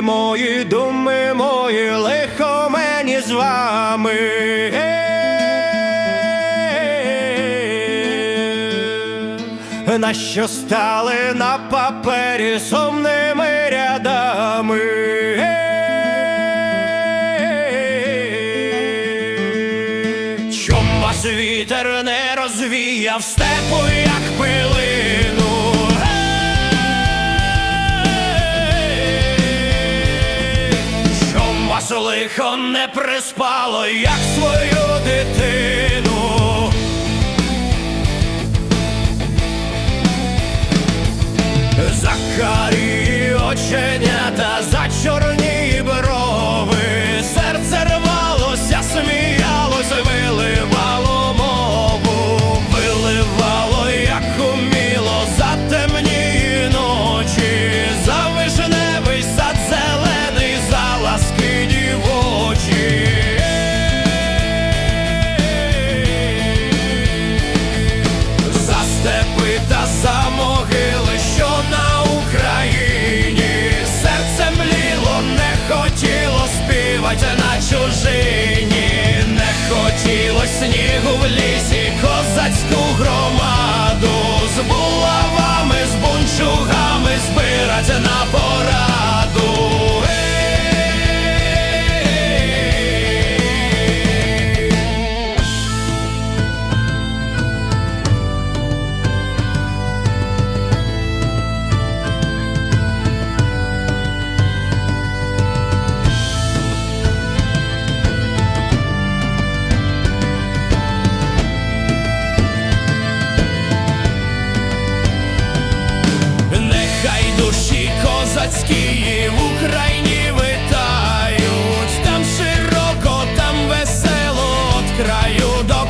Мої, думи мої, лихо мені з вами. На що стали на папері сумними рядами? Чом вас вітер не розвіяв степу, як пил. Лихо не приспало, як свою дитину? За співати на чужині, не хотілось снігу в лісі, козацьку громаду з булавами, з бунчугами козацькі в Україні витають, там широко, там весело от краю до.